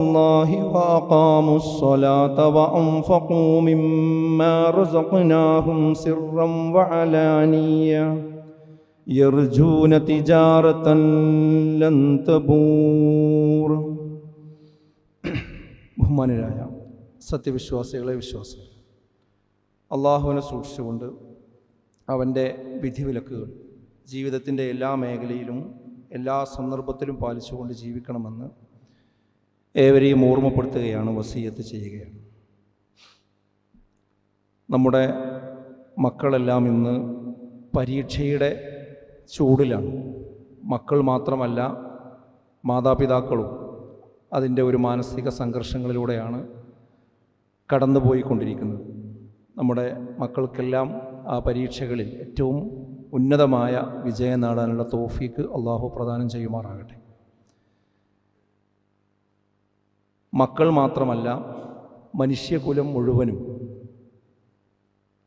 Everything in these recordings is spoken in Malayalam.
الله وأقاموا الصلاة وأنفقوا مما رزقناهم سرا وعلانية يرجون تجارة لن تبور ബഹുമാനരായ സത്യവിശ്വാസികളെ വിശ്വാസികൾ അള്ളാഹുവിനെ സൂക്ഷിച്ചുകൊണ്ട് അവൻ്റെ വിധിവിലക്കുകൾ ജീവിതത്തിൻ്റെ എല്ലാ മേഖലയിലും എല്ലാ സന്ദർഭത്തിലും പാലിച്ചുകൊണ്ട് ജീവിക്കണമെന്ന് ഏവരെയും ഓർമ്മപ്പെടുത്തുകയാണ് വസീയത്ത് ചെയ്യുകയാണ്. നമ്മുടെ മക്കളെല്ലാം ഇന്ന് പരീക്ഷയുടെ ചൂടിലാണ്. മക്കൾ മാത്രമല്ല മാതാപിതാക്കളും അതിന്റെ ഒരു മാനസിക സംഘർഷങ്ങളിലൂടെയാണ് കടന്നുപോയിക്കൊണ്ടിരിക്കുന്നത്. നമ്മുടെ മക്കൾക്കെല്ലാം ആ പരീക്ഷകളിൽ ഏറ്റവും ഉന്നതമായ വിജയം നേടാനുള്ള തോഫീക്ക് അള്ളാഹു പ്രദാനം ചെയ്യുമാറാകട്ടെ. മക്കൾ മാത്രമല്ല മനുഷ്യകുലം മുഴുവനും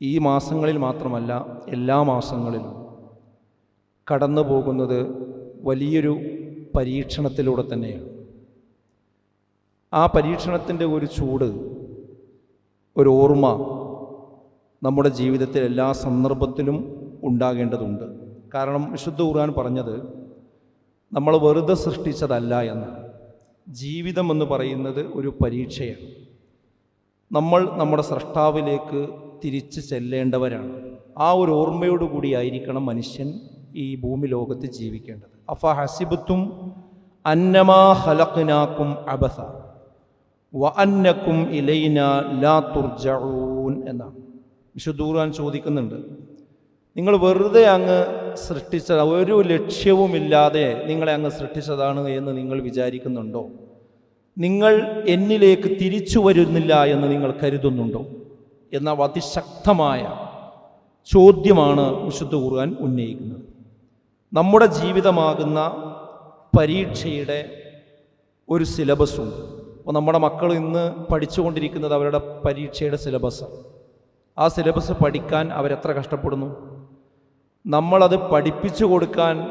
ഈ മാസങ്ങളിൽ മാത്രമല്ല എല്ലാ മാസങ്ങളിലും കടന്നു പോകുന്നത് വലിയൊരു പരീക്ഷണത്തിലൂടെ തന്നെയാണ്. ആ പരീക്ഷണത്തിന്റെ ഒരു ചൂട് ഒരു ഓർമ്മ നമ്മുടെ ജീവിതത്തിൽ എല്ലാ സന്ദർഭത്തിലും ഉണ്ടാകേണ്ടതുണ്ട്. കാരണം വിശുദ്ധ ഖുർആൻ പറഞ്ഞത് നമ്മൾ വെറുതെ സൃഷ്ടിച്ചതല്ല എന്നാണ് ജീവിതം എന്ന് പറയുന്നത് ഒരു പരീക്ഷയാണ്. നമ്മൾ നമ്മുടെ സൃഷ്ടാവിലേക്ക് തിരിച്ച് ചെല്ലേണ്ടവരാണ്. ആ ഒരു ഓർമ്മയോടു കൂടിയായിരിക്കണം മനുഷ്യൻ ഈ ഭൂമി ലോകത്ത് ജീവിക്കേണ്ടത്. അഫ ഹസിബത്തും അന്നമാ ഹലഖിനാക്കും അബസ. വ അന്നക്കും ഇലൈന ലാ തുർജഊൻ എന്നാണ്. വിശുദ്ധൂർ ഞാൻ ചോദിക്കുന്നുണ്ട്. നിങ്ങൾ വെറുതെ അങ്ങ് സൃഷ്ടിച്ച ഒരു ലക്ഷ്യവുമില്ലാതെ നിങ്ങളെ അങ്ങ് സൃഷ്ടിച്ചതാണ് എന്ന് നിങ്ങൾ വിചാരിക്കുന്നുണ്ടോ? നിങ്ങൾ എന്നിലേക്ക് തിരിച്ചു വരുന്നില്ല എന്ന് നിങ്ങൾ കരുതുന്നുണ്ടോ? എന്ന അതിശക്തമായ ചോദ്യമാണ് വിശുദ്ധ ഖുർആൻ ഉന്നയിക്കുന്നത്. നമ്മുടെ ജീവിതമാകുന്ന പരീക്ഷയുടെ ഒരു സിലബസുണ്ട് അപ്പോൾ നമ്മുടെ മക്കൾ ഇന്ന് പഠിച്ചുകൊണ്ടിരിക്കുന്നത് അവരുടെ പരീക്ഷയുടെ സിലബസ് ആ സിലബസ് പഠിക്കാൻ അവരെത്ര കഷ്ടപ്പെടുന്നു? നമ്മളത് പഠിപ്പിച്ചു കൊടുക്കാൻ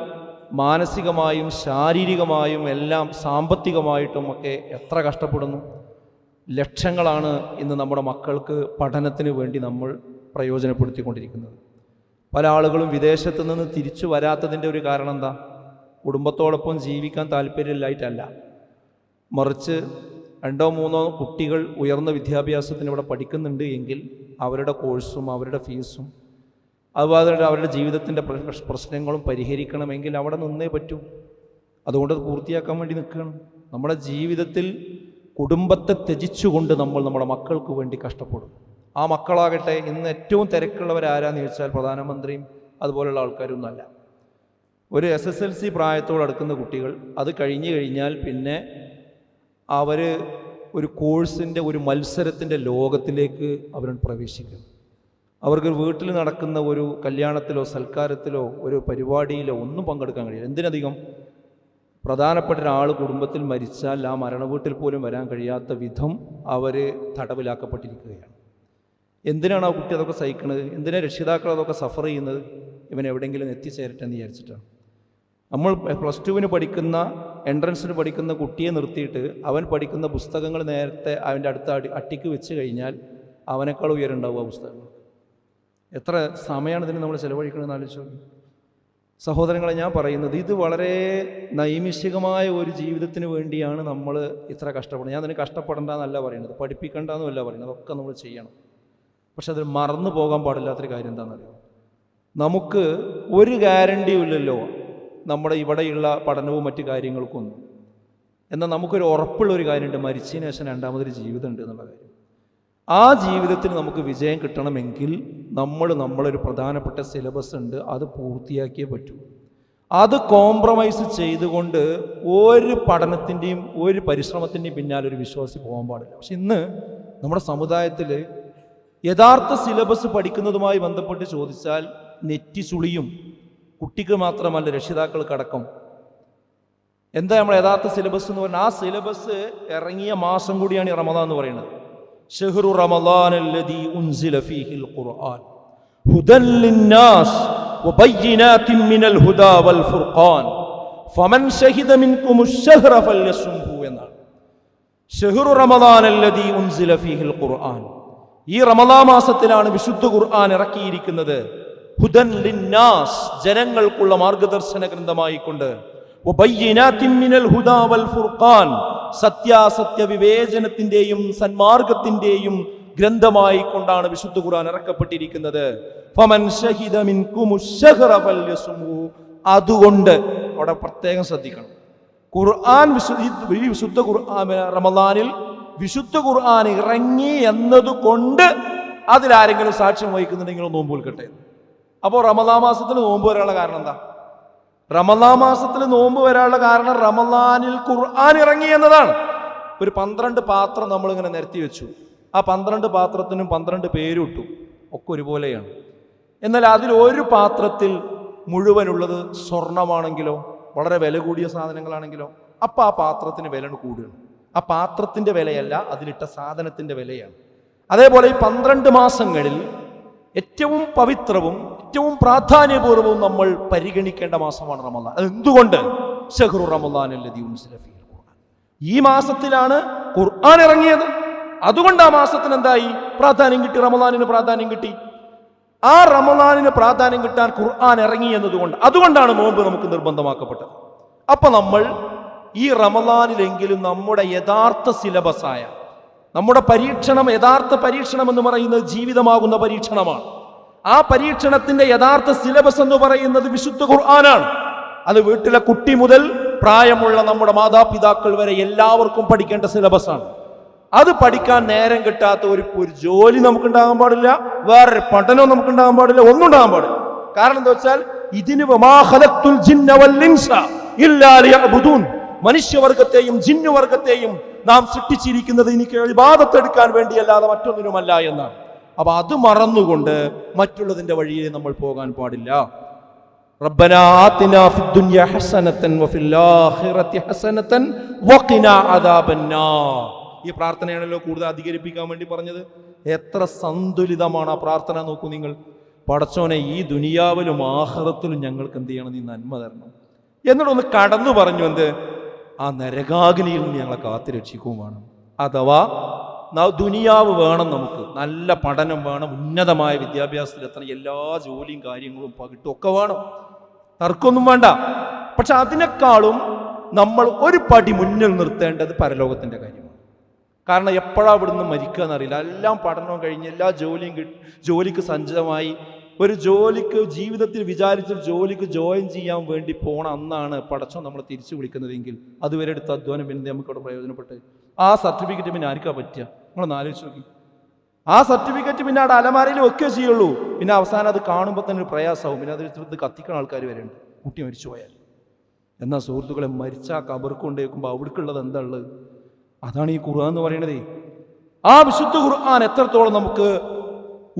മാനസികമായും ശാരീരികമായും എല്ലാം സാമ്പത്തികമായിട്ടും ഒക്കെ എത്ര കഷ്ടപ്പെടുന്നു. ലക്ഷങ്ങളാണ് ഇന്ന് നമ്മുടെ മക്കൾക്ക് പഠനത്തിന് വേണ്ടി നമ്മൾ പ്രയോജനപ്പെടുത്തിക്കൊണ്ടിരിക്കുന്നത്. പല ആളുകളും വിദേശത്ത് നിന്ന് തിരിച്ചു വരാത്തതിന്റെ ഒരു കാരണം എന്താ? കുടുംബത്തോടൊപ്പം ജീവിക്കാൻ താല്പര്യമില്ലായിട്ടല്ല. മറിച്ച് രണ്ടോ മൂന്നോ കുട്ടികൾ ഉയർന്ന വിദ്യാഭ്യാസത്തിന് ഇവിടെ പഠിക്കുന്നുണ്ട് എങ്കിൽ അവരുടെ കോഴ്സും അവരുടെ ഫീസും അതുപോലെ അവരുടെ ജീവിതത്തിന്റെ പ്ര- പ്രശ്നങ്ങളും പരിഹരിക്കണമെങ്കിൽ അവിടെ നിന്നേ പറ്റൂ. അതുകൊണ്ട് പൂർത്തിയാക്കാൻ വേണ്ടി നിൽക്കുകയാണ്. നമ്മുടെ ജീവിതത്തിൽ കുടുംബത്തെ ത്യജിച്ചുകൊണ്ട് നമ്മൾ നമ്മുടെ മക്കൾക്ക് വേണ്ടി കഷ്ടപ്പെടും. ആ മക്കളാകട്ടെ ഇന്ന് ഏറ്റവും തിരക്കുള്ളവരാരാന്ന് ചോദിച്ചാൽ പ്രധാനമന്ത്രിയും അതുപോലുള്ള ആൾക്കാരൊന്നുമല്ല ഒരു എസ് എസ് എൽ സി പ്രായത്തോട് അടുക്കുന്ന കുട്ടികൾ അത് കഴിഞ്ഞു കഴിഞ്ഞാൽ പിന്നെ അവർ ഒരു കോഴ്സിന്റെ ഒരു മത്സരത്തിന്റെ ലോകത്തിലേക്ക് അവരൻ പ്രവേശിക്കും. അവർക്ക് വീട്ടിൽ നടക്കുന്ന ഒരു കല്യാണത്തിലോ സൽക്കാരത്തിലോ ഒരു പരിപാടിയിലോ ഒന്നും പങ്കെടുക്കാൻ കഴിയില്ല. എന്തിനധികം? പ്രധാനപ്പെട്ട ഒരാൾ കുടുംബത്തിൽ മരിച്ചാൽ ആ മരണ വീട്ടിൽ പോലും വരാൻ കഴിയാത്ത വിധം അവർ തടവിലാക്കപ്പെട്ടിരിക്കുകയാണ്. എന്തിനാണ് ആ കുട്ടി അതൊക്കെ സഹിക്കുന്നത് എന്തിനാണ് രക്ഷിതാക്കൾ അതൊക്കെ സഫർ ചെയ്യുന്നത്? ഇവൻ എവിടെയെങ്കിലും എത്തിച്ചേരട്ടെ എന്ന് വിചാരിച്ചിട്ടാണ് നമ്മൾ പ്ലസ് ടുവിന് പഠിക്കുന്ന എൻട്രൻസിന് പഠിക്കുന്ന കുട്ടിയെ നിർത്തിയിട്ട് അവൻ പഠിക്കുന്ന പുസ്തകങ്ങൾ നേരത്തെ അവന്റെ അടുത്ത അടി അട്ടിക്ക് വെച്ച് കഴിഞ്ഞാൽ അവനേക്കാൾ ഉയരുണ്ടാവും ആ പുസ്തകങ്ങൾ. എത്ര സമയമാണ് ഇതിന് നമ്മൾ ചിലവഴിക്കണമെന്ന് ആലോചിച്ചു സഹോദരങ്ങളെ ഞാൻ പറയുന്നത് ഇത് വളരെ നൈമിഷികമായ ഒരു ജീവിതത്തിന് വേണ്ടിയാണ് നമ്മൾ ഇത്ര കഷ്ടപ്പെടുന്നത്. ഞാൻ അതിന് കഷ്ടപ്പെടണ്ടെന്നല്ല പറയുന്നത് പഠിപ്പിക്കേണ്ടെന്നുമല്ല പറയുന്നത് ഒക്കെ നമ്മൾ ചെയ്യണം. പക്ഷെ അതിൽ മറന്നു പോകാൻ പാടില്ലാത്തൊരു കാര്യം എന്താണെന്നറിയാം? നമുക്ക് ഒരു ഗ്യാരണ്ടിയും ഇല്ലല്ലോ നമ്മുടെ ഇവിടെയുള്ള പഠനവും മറ്റു കാര്യങ്ങൾക്കൊന്നും. എന്നാൽ നമുക്കൊരു ഉറപ്പുള്ള ഒരു കാര്യമുണ്ട് മരിച്ചതിന് ശേഷം രണ്ടാമതൊരു ജീവിതം ഉണ്ട് എന്നുള്ള കാര്യം. ആ ജീവിതത്തിൽ നമുക്ക് വിജയം കിട്ടണമെങ്കിൽ നമ്മൾ നമ്മളൊരു പ്രധാനപ്പെട്ട സിലബസ് ഉണ്ട് അത് പൂർത്തിയാക്കിയേ പറ്റൂ. അത് കോംപ്രമൈസ് ചെയ്തുകൊണ്ട് ഒരു പഠനത്തിന്റെയും ഒരു പരിശ്രമത്തിന്റെയും പിന്നാലെ ഒരു വിശ്വാസി പോകാൻ പാടില്ല. പക്ഷെ ഇന്ന് നമ്മുടെ സമുദായത്തിൽ യഥാർത്ഥ സിലബസ് പഠിക്കുന്നതുമായി ബന്ധപ്പെട്ട് ചോദിച്ചാൽ നെറ്റി ചുളിയും കുട്ടിക്ക് മാത്രമല്ല രക്ഷിതാക്കൾക്കടക്കം. എന്താ നമ്മൾ യഥാർത്ഥ സിലബസ് എന്ന് പറഞ്ഞാൽ ആ സിലബസ് ഇറങ്ങിയ മാസം കൂടിയാണ് ഈ റമദാൻ എന്ന് പറയുന്നത്. ഷെഹ്റു റമദാൻ الذي أنزل فيه القرآن هدى للناس وبينات من الهدى والفرقان فمن شهد منكم الشهر فليصمه എന്നാണ് ഷെഹ്റു റമദാൻ അല്ലദീ ഉൻസില ഫീഹിൽ ഖുർആൻ ഈ റമദാ മാസത്തിലാണ് വിശുദ്ധ ഖുർആൻ ഇറക്കിയിരിക്കുന്നത് ഹുദൻ ലിന്നാസ് ജനങ്ങൾക്കുള്ള മാർഗദർശന ഗ്രന്ഥമായിക്കൊണ്ട് ഫുർഖാൻ സത്യാസത്യ വിവേചനത്തിന്റെയും സന്മാർഗത്തിന്റെയും ഗ്രന്ഥമായി കൊണ്ടാണ് വിശുദ്ധ ഖുർആൻ ഇറക്കപ്പെട്ടിരിക്കുന്നത്. അതുകൊണ്ട് അവിടെ പ്രത്യേകം ശ്രദ്ധിക്കണം. ഖുർആൻ വിശുദ്ധ വിശുദ്ധ ഖുർആൻ റമദാനിൽ വിശുദ്ധ ഖുർആൻ ഇറങ്ങി എന്നതുകൊണ്ട് അതിലാരെങ്കിലും സാക്ഷ്യം വഹിക്കുന്നുണ്ടെങ്കിൽ നോമ്പ് വിൽക്കട്ടെ. അപ്പോൾ റമദാ മാസത്തിൽ നോമ്പ് വരാനുള്ള കാരണം എന്താ? റമദാ മാസത്തിൽ നോമ്പ് വരാനുള്ള കാരണം റമദാനിൽ ഖുർആൻ ഇറങ്ങി എന്നതാണ്. ഒരു പന്ത്രണ്ട് പാത്രം നമ്മളിങ്ങനെ നിരത്തി വെച്ചു. ആ പന്ത്രണ്ട് പാത്രത്തിനും പന്ത്രണ്ട് പേരുട്ടു ഒക്കെ ഒരുപോലെയാണ്. എന്നാൽ അതിൽ ഒരു പാത്രത്തിൽ മുഴുവനുള്ളത് സ്വർണമാണെങ്കിലോ വളരെ വില കൂടിയ സാധനങ്ങളാണെങ്കിലോ അപ്പം ആ പാത്രത്തിന് വില കൂടുകയാണ് ആ പാത്രത്തിന്റെ വിലയല്ല അതിലിട്ട സാധനത്തിന്റെ വിലയാണ്. അതേപോലെ ഈ പന്ത്രണ്ട് മാസങ്ങളിൽ ഏറ്റവും പവിത്രവും ഏറ്റവും പ്രാധാന്യപൂർവം നമ്മൾ പരിഗണിക്കേണ്ട മാസമാണ് റമദാൻ. എന്തുകൊണ്ട് ഷെഹ്റു റമദാൻ. ഈ മാസത്തിലാണ് ഖുർആൻ ഇറങ്ങിയത്. അതുകൊണ്ട് ആ മാസത്തിന് എന്തായി? പ്രാധാന്യം കിട്ടി റമദാനിന് പ്രാധാന്യം കിട്ടി. ആ റമദാനിന് പ്രാധാന്യം കിട്ടാൻ ഖുർആൻ ഇറങ്ങി എന്നതുകൊണ്ട് അതുകൊണ്ടാണ് നോമ്പ് നമുക്ക് നിർബന്ധമാക്കപ്പെട്ടത്. അപ്പൊ നമ്മൾ ഈ റമദാനിലെങ്കിലും നമ്മുടെ യഥാർത്ഥ സിലബസായ നമ്മുടെ പരീക്ഷണം യഥാർത്ഥ പരീക്ഷണം എന്ന് പറയുന്നത് ജീവിതമാകുന്ന പരീക്ഷണമാണ്. ആ പരീക്ഷണത്തിന്റെ യഥാർത്ഥ സിലബസ് എന്ന് പറയുന്നത് വിശുദ്ധ ഖുർആനാണ്. അത് വീട്ടിലെ കുട്ടി മുതൽ പ്രായമുള്ള നമ്മുടെ മാതാപിതാക്കൾ വരെ എല്ലാവർക്കും പഠിക്കേണ്ട സിലബസാണ് അത് പഠിക്കാൻ നേരം കിട്ടാത്ത ഒരു ഒരു ജോലി നമുക്കുണ്ടാകാൻ പാടില്ല വേറൊരു പഠനവും നമുക്കുണ്ടാകാൻ പാടില്ല ഒന്നും ഉണ്ടാകാൻ പാടില്ല. കാരണം എന്താ വെച്ചാൽ ഇതിന്. മനുഷ്യവർഗത്തെയും ജിന്നുവർഗത്തെയും നാം സൃഷ്ടിച്ചിരിക്കുന്നത് എനിക്ക് ഇബാദത്തെടുക്കാൻ വേണ്ടിയല്ലാതെ മറ്റൊന്നിനുമല്ല എന്നാണ്. അപ്പൊ അത് മറന്നുകൊണ്ട് മറ്റുള്ളതിന്റെ വഴിയെ നമ്മൾ പോകാൻ പാടില്ല ربنا آتنا في الدنيا حسنة وفي الآخرة حسنة وقنا عذاب النار ഈ പ്രാർത്ഥനയാണല്ലോ കൂടുതൽ അധികരിപ്പിക്കാൻ വേണ്ടി പറഞ്ഞത് എത്ര സന്തുലിതമാണ് ആ പ്രാർത്ഥന നോക്കൂ നിങ്ങൾ പടച്ചോനെ ഈ ദുനിയാവിലും ആഹ്റത്തിലും ഞങ്ങൾക്ക് എന്ത് ചെയ്യണം നീ നന്മ തരണം എന്നിട്ടൊന്ന് കടന്നു പറഞ്ഞു എന്ത് ആ നരകാഗ്നിയിൽ നിന്ന് ഞങ്ങളെ കാത്തുരക്ഷിക്കുകയും വേണം അഥവാ ന- ദുനിയാവ് വേണം നമുക്ക്. നല്ല പഠനം വേണം ഉന്നതമായ വിദ്യാഭ്യാസത്തിലെത്തണം എല്ലാ ജോലിയും കാര്യങ്ങളും പകിട്ടും ഒക്കെ വേണം. തർക്കമൊന്നും വേണ്ട. പക്ഷെ അതിനേക്കാളും നമ്മൾ ഒരു പടി മുന്നിൽ നിർത്തേണ്ടത് പരലോകത്തിന്റെ കാര്യമാണ്. കാരണം എപ്പോഴാണ് ഇവിടുന്ന് മരിക്കുക എന്നറിയില്ല. എല്ലാം പഠനവും കഴിഞ്ഞ് എല്ലാ ജോലിയും ജോലിക്ക് സഞ്ചിതമായി ഒരു ജോലിക്ക് ജീവിതത്തിൽ വിചാരിച്ച ജോലിക്ക് ജോയിൻ ചെയ്യാൻ വേണ്ടി പോണ അന്നാണ് പടച്ചോ നമ്മൾ തിരിച്ചു വിളിക്കുന്നതെങ്കിൽ അതുവരെ എടുത്ത അധ്വാനം പിന്നെ നമുക്കവിടെ പ്രയോജനപ്പെട്ട്. ആ സർട്ടിഫിക്കറ്റ് പിന്നെ ആർക്കാ പറ്റുക? നിങ്ങളൊന്ന് ആലോചിച്ച് നോക്കി. ആ സർട്ടിഫിക്കറ്റ് പിന്നെ അവിടെ അലമാരയിൽ വെക്കുകയോ ചെയ്യുള്ളൂ. പിന്നെ അവസാനം അത് കാണുമ്പോൾ തന്നെ ഒരു പ്രയാസമാവും പിന്നെ അതിൽ ചെറുത് കത്തിക്കണ ആൾക്കാർ വരെയുണ്ട്. കുട്ടി മരിച്ചു പോയാൽ. എന്നാൽ സുഹൃത്തുക്കളെ മരിച്ച ആ കബർക്ക് കൊണ്ട് വെക്കുമ്പോൾ അവിടേക്കുള്ളത് എന്താ ഉള്ളത്? അതാണ് ഈ ഖുർആൻ എന്ന് പറയണതേ ആ വിശുദ്ധ ഖുർആൻ എത്രത്തോളം നമുക്ക്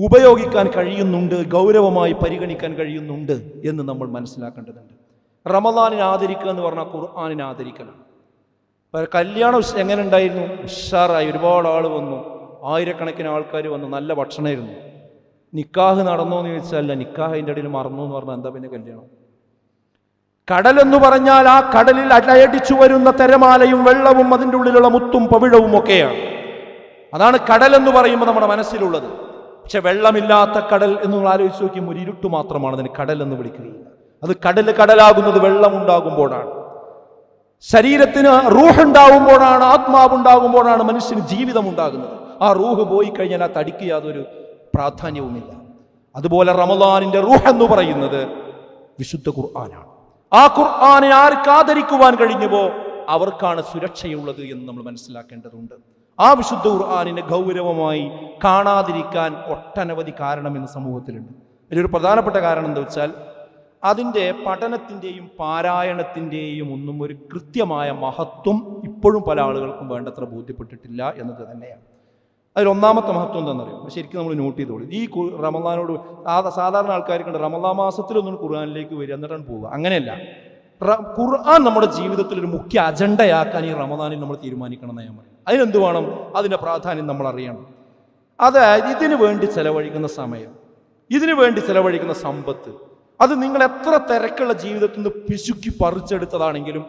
ഉപയോഗിക്കാൻ കഴിയുന്നുണ്ട് ഗൗരവമായി പരിഗണിക്കാൻ കഴിയുന്നുണ്ട് എന്ന് നമ്മൾ മനസ്സിലാക്കേണ്ടതുണ്ട്. റമദാനിനെ ആദരിക്കുക എന്ന് പറഞ്ഞാൽ ഖുർആാനിനെ ആദരിക്കലാണ് ഇപ്പൊ കല്യാണം എങ്ങനെ ഉണ്ടായിരുന്നു? ഉഷാറായി. ഒരുപാട് ആൾ വന്നു. ആയിരക്കണക്കിന് ആൾക്കാർ വന്നു. നല്ല ഭക്ഷണമായിരുന്നു നിക്കാഹ് നടന്നോ എന്ന് ചോദിച്ചാൽ നിക്കാഹ് അതിന്റെ ഇടയിൽ മറന്നു എന്ന് പറഞ്ഞാൽ എന്താ പിന്നെ കല്യാണം? കടലെന്ന് പറഞ്ഞാൽ ആ കടലിൽ അലയടിച്ചു വരുന്ന തിരമാലയും വെള്ളവും അതിന്റെ ഉള്ളിലുള്ള മുത്തും പവിഴവും ഒക്കെയാണ്. അതാണ് കടൽ എന്ന് പറയുമ്പോൾ നമ്മുടെ മനസ്സിലുള്ളത്. പക്ഷെ വെള്ളമില്ലാത്ത കടൽ എന്ന് നമ്മൾ ആലോചിച്ച് നോക്കിയും ഒരു ഇരുട്ട് മാത്രമാണ് അതിന് കടൽ എന്ന് വിളിക്കുകയില്ല അത് കടൽ കടലാകുന്നത് വെള്ളമുണ്ടാകുമ്പോഴാണ് ശരീരത്തിന് റൂഹ് ഉണ്ടാകുമ്പോഴാണ് ആത്മാവ് ഉണ്ടാകുമ്പോഴാണ് മനുഷ്യന് ജീവിതം ഉണ്ടാകുന്നത് ആ റൂഹ് പോയി കഴിഞ്ഞാൽ ആ തടിക്ക് യാതൊരു പ്രാധാന്യവുമില്ല. അതുപോലെ റമദാനിന്റെ റൂഹ് എന്ന് പറയുന്നത് വിശുദ്ധ ഖുർആനാണ്. ആ ഖുർആനെ ആർക്ക് ആദരിക്കുവാൻ കഴിഞ്ഞുവോ അവർക്കാണ് സുരക്ഷയുള്ളത് എന്ന് നമ്മൾ മനസ്സിലാക്കേണ്ടതുണ്ട്. ആ വിശുദ്ധ ഖുർആാനിനെ ഗൗരവമായി കാണാതിരിക്കാൻ ഒട്ടനവധി കാരണം ഇന്ന് സമൂഹത്തിലുണ്ട്. ഇതിലൊരു പ്രധാനപ്പെട്ട കാരണം എന്താ വെച്ചാൽ അതിന്റെ പഠനത്തിന്റെയും പാരായണത്തിന്റെയും ഒന്നും ഒരു കൃത്യമായ മഹത്വം ഇപ്പോഴും പല ആളുകൾക്കും വേണ്ടത്ര ബോധ്യപ്പെട്ടിട്ടില്ല എന്നത് തന്നെയാണ്. അതിലൊന്നാമത്തെ മഹത്വം എന്താണെന്നറിയോ? ശരിക്കും നമ്മൾ നോട്ട് ചെയ്തോളൂ. ഈ റമദാനോട് സാധാരണ ആൾക്കാർക്ക് റമദാ മാസത്തിലൊന്നും ഖുർആാനിലേക്ക് വരിക എന്നിട്ടാണ് പോവുക. അങ്ങനെയല്ല. ഖുർആൻ നമ്മുടെ ജീവിതത്തിൽ ഒരു മുഖ്യ അജണ്ടയാക്കാൻ ഈ റമദാനിൽ നമ്മൾ തീരുമാനിക്കണം എന്ന് ഞാൻ പറയും അതിനെന്ത് വേണം? അതിന്റെ പ്രാധാന്യം നമ്മൾ അറിയണം. അതായത് ഇതിനു വേണ്ടി ചെലവഴിക്കുന്ന സമയം ഇതിനു വേണ്ടി ചെലവഴിക്കുന്ന സമ്പത്ത് അത് നിങ്ങൾ എത്ര തിരക്കുള്ള ജീവിതത്തിൽ നിന്ന് പിശുക്കി പറിച്ചെടുത്തതാണെങ്കിലും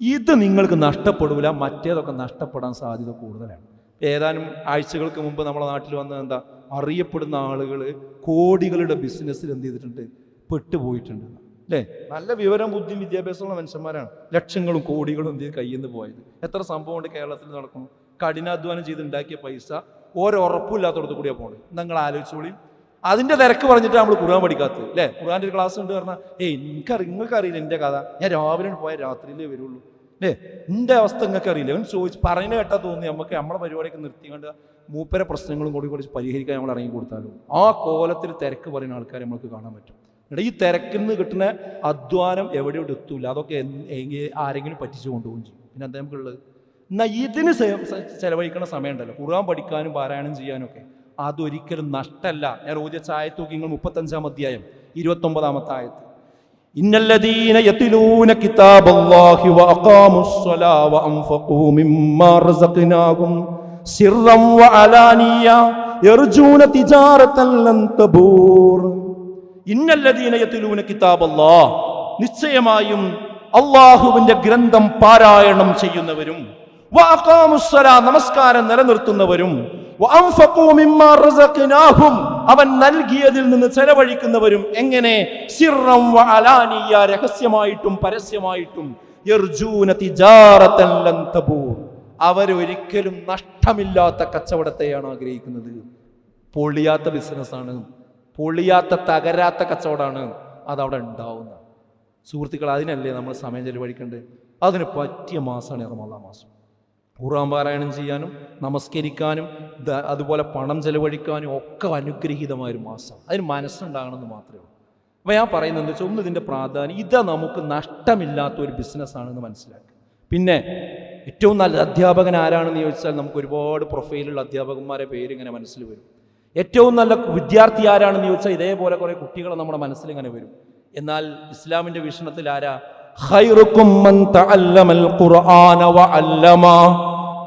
ഇത് നിങ്ങൾക്ക് നഷ്ടപ്പെടില്ല മറ്റേതൊക്കെ നഷ്ടപ്പെടാൻ സാധ്യത കൂടുതലാണ്. ഏതാനും ആഴ്ചകൾക്ക് മുമ്പ് നമ്മുടെ നാട്ടിൽ വന്നത് എന്താ? അറിയപ്പെടുന്ന ആളുകൾ കോടികളുടെ ബിസിനസ്സിൽ എന്ത് ചെയ്തിട്ടുണ്ട്? പെട്ടുപോയിട്ടുണ്ട്. അല്ലേ? നല്ല വിവരം ബുദ്ധിയും വിദ്യാഭ്യാസമുള്ള മനുഷ്യന്മാരാണ്. ലക്ഷങ്ങളും കോടികളും എന്ത് കയ്യിൽ നിന്ന് പോയത്. എത്ര സംഭവമുണ്ട് കേരളത്തിൽ നടക്കുന്നു? കഠിനാധ്വാനം ചെയ്ത് ഉണ്ടാക്കിയ പൈസ ഓരോ ഉറപ്പില്ലാത്തടത്ത് കൂടിയാണ് പോകുന്നത് നിങ്ങൾ ആലോചിച്ചോളി അതിന്റെ തിരക്ക് പറഞ്ഞിട്ട് നമ്മൾ ഖുർആൻ പഠിക്കാത്തത് അല്ലേ ഖുർആന്റെ ഒരു ക്ലാസ് ഉണ്ട് പറഞ്ഞാൽ ഏയ് എനിക്കറി നിങ്ങൾക്ക് അറിയില്ല എന്റെ കഥ. ഞാൻ രാവിലെ പോയ രാത്രിയിലേ വരുള്ളൂ. അല്ലേ എന്റെ അവസ്ഥ നിങ്ങൾക്ക് അറിയില്ല അവൻ ചോദിച്ച് പറഞ്ഞു കേട്ടാ തോന്നി നമുക്ക് നമ്മളെ പരിപാടിയൊക്കെ നിർത്തിക്കൊണ്ട് മൂപ്പരെ പ്രശ്നങ്ങളും കൂടി കുറച്ച് പരിഹരിക്കാൻ നമ്മൾ ഇറങ്ങി കൊടുത്താലും. ആ കോലത്തിൽ തിരക്ക് പറയുന്ന ആൾക്കാരെ നമുക്ക് കാണാൻ പറ്റും. എടാ ഈ തിരക്കിൽ നിന്ന് കിട്ടുന്ന അധ്വാനം എവിടെയോട് എത്തൂല. അതൊക്കെ ആരെങ്കിലും പറ്റിച്ചു കൊണ്ടുപോകും ചെയ്യും. പിന്നെ എന്താ നമുക്കുള്ളത്? എന്നാൽ ഇതിന് ചെലവഴിക്കുന്ന സമയമുണ്ടല്ലോ. ഖുർആൻ പഠിക്കാനും പാരായണം ചെയ്യാനും ഒക്കെ അതൊരിക്കലും നഷ്ടമല്ല ഞാൻ ഓദ്യ ചായ നോക്കി നിങ്ങൾ മുപ്പത്തഞ്ചാം അധ്യായം ഇരുപത്തൊമ്പതാമത്തെ ആയത്ത്. ഇന്നല്ലദീന യതിലൂന കിതാബല്ലാഹി വഅഖാമുസ്സലാ വഅൻഫഖൂ മിമ്മാ റസഖ്നാഹും സിർറൻ വഅലാനിയ യർജൂന തിജാറതൻ ലൻ തബൂർ. ഇന്നല്ലദീന യതിലൂന കിതാബല്ലാഹ് നിശ്ചയമായും അള്ളാഹുവിന്റെ ഗ്രന്ഥം പാരായണം ചെയ്യുന്നവരും നമസ്കാരം നിലനിർത്തുന്നവരും അവൻ നൽകിയതിൽ നിന്ന് ചെലവഴിക്കുന്നവരും എങ്ങനെ? രഹസ്യമായിട്ടും പരസ്യമായിട്ടും. അവരൊരിക്കലും നഷ്ടമില്ലാത്ത കച്ചവടത്തെയാണ് ആഗ്രഹിക്കുന്നത്. പൊളിയാത്ത ബിസിനസ്സാണ്. പൊളിയാത്ത തകരാത്ത കച്ചവടമാണ് അതവിടെ ഉണ്ടാവുന്നത്. സുഹൃത്തുക്കൾ അതിനല്ലേ നമ്മൾ സമയം ചെലവഴിക്കേണ്ടത്? അതിന് പറ്റിയ മാസമാണ് റമദാൻ മാസം. ഖുർആൻ പാരായണം ചെയ്യാനും നമസ്കരിക്കാനും അതുപോലെ പണം ചെലവഴിക്കാനും ഒക്കെ അനുഗ്രഹീതമായ ഒരു മാസം. അതിന് മനസ്സുണ്ടാകണമെന്ന് മാത്രമേ ഉള്ളൂ. അപ്പോൾ ഞാൻ പറയുന്നത് എന്താ വെച്ചാൽ ഒന്ന് ഇതിന്റെ പ്രാധാന്യം ഇത് നമുക്ക് നഷ്ടമില്ലാത്ത ഒരു ബിസിനസ്സാണെന്ന് മനസ്സിലാക്കുക. പിന്നെ ഏറ്റവും നല്ല അധ്യാപകൻ ആരാണെന്ന് ചോദിച്ചാൽ നമുക്ക് ഒരുപാട് പ്രൊഫൈലുള്ള അധ്യാപകന്മാരെ പേര് ഇങ്ങനെ മനസ്സിൽ വരും. ഏറ്റവും നല്ല വിദ്യാർത്ഥി ആരാണെന്ന് ചോദിച്ചാൽ ഇതേപോലെ കുറേ കുട്ടികളെ നമ്മുടെ മനസ്സിൽ ഇങ്ങനെ വരും. എന്നാൽ ഇസ്ലാമിന്റെ വീക്ഷണത്തിൽ ആരാ?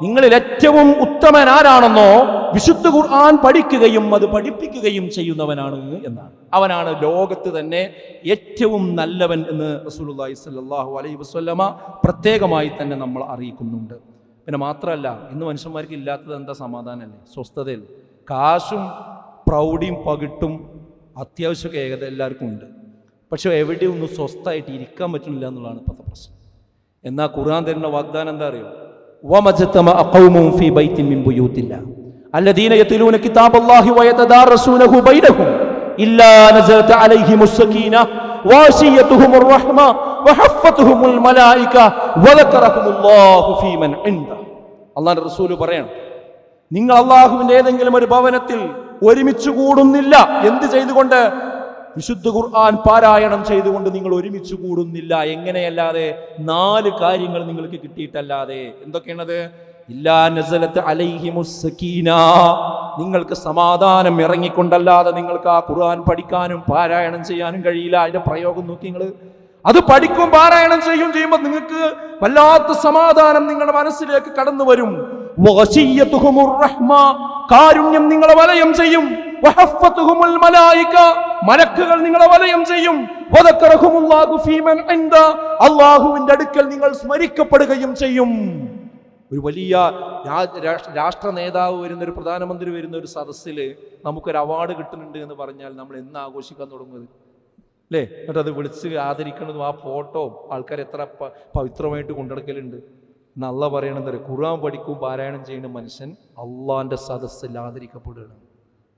നിങ്ങളിൽ ഏറ്റവും ഉത്തമൻ ആരാണെന്നോ വിശുദ്ധ ഖുർആൻ പഠിക്കുകയും അത് പഠിപ്പിക്കുകയും ചെയ്യുന്നവനാണ് എന്നാണ്. അവനാണ് ലോകത്ത് തന്നെ ഏറ്റവും നല്ലവൻ എന്ന് റസൂലുള്ളാഹി സ്വല്ലല്ലാഹു അലൈഹി വസല്ലമ പ്രത്യേകമായി തന്നെ നമ്മൾ അറിയിക്കുന്നുണ്ട്. പിന്നെ മാത്രമല്ല ഇന്ന് മനുഷ്യന്മാർക്ക് ഇല്ലാത്തത് എന്താ സമാധാനമല്ലേ സ്വസ്ഥതയിൽ കാശും പ്രൗഢിയും പകിട്ടും അത്യാവശ്യമൊക്കെ ഏകത എല്ലാവർക്കും ഉണ്ട്. പക്ഷേ എവിടെ ഒന്നും സ്വസ്ഥമായിട്ട് ഇരിക്കാൻ പറ്റുന്നില്ല എന്നുള്ളതാണ് ഇപ്പോഴത്തെ പ്രശ്നം. എന്നാൽ ഖുർആൻ തരുന്ന വാഗ്ദാനം എന്താ അറിയോ? ഫീ മിൻ കിതാബല്ലാഹി ബൈനഹും ഇല്ലാ നസലത മലായിക ഫീ റസൂൽ പറയണം നിങ്ങൾ അള്ളാഹുവിന്റെ ഏതെങ്കിലും ഒരു ഭവനത്തിൽ ഒരുമിച്ച് കൂടുന്നില്ല. എന്ത് ചെയ്തുകൊണ്ട്? വിശുദ്ധ ഖുർആൻ പാരായണം ചെയ്തുകൊണ്ട് നിങ്ങൾ ഒരുമിച്ച് കൂടുന്നില്ല. എങ്ങനെയല്ലാതെ നാല് കാര്യങ്ങൾ നിങ്ങൾക്ക് കിട്ടിയിട്ടല്ലാതെ. എന്തൊക്കെയാണത്? നിങ്ങൾക്ക് സമാധാനം ഇറങ്ങിക്കൊണ്ടല്ലാതെ നിങ്ങൾക്ക് ആ ഖുർആൻ പഠിക്കാനും പാരായണം ചെയ്യാനും കഴിയില്ല. അതിന്റെ പ്രയോഗം നോക്കി നിങ്ങൾ അത് പഠിക്കും പാരായണം ചെയ്യും ചെയ്യുമ്പോൾ നിങ്ങൾക്ക് വല്ലാത്ത സമാധാനം നിങ്ങളുടെ മനസ്സിലേക്ക് കടന്നു വരും. കാരുണ്യം നിങ്ങളെ വലയം ചെയ്യും. മലക്കുകൾ നിങ്ങളെ വലയം ചെയ്യും. അള്ളാഹുവിന്റെ അടുക്കൽ നിങ്ങൾ സ്മരിക്കപ്പെടുകയും ചെയ്യും. ഒരു വലിയ രാഷ്ട്ര- നേതാവ് വരുന്ന ഒരു പ്രധാനമന്ത്രി വരുന്ന ഒരു സദസ്സിൽ നമുക്കൊരു അവാർഡ് കിട്ടുന്നുണ്ട് എന്ന് പറഞ്ഞാൽ നമ്മൾ എന്ന് ആഘോഷിക്കാൻ തുടങ്ങുന്നത്? അല്ലേ എന്നിട്ട് അത് വിളിച്ച് ആദരിക്കുന്നതും ആ ഫോട്ടോ ആൾക്കാർ എത്ര പവിത്രമായിട്ട് കൊണ്ടെടുക്കലുണ്ട്. നല്ല പറയണത് ഖുർആൻ പഠിക്കും പാരായണം ചെയ്യുന്ന മനുഷ്യൻ അള്ളാന്റെ സദസ്സിൽ ആദരിക്കപ്പെടുകയാണ്.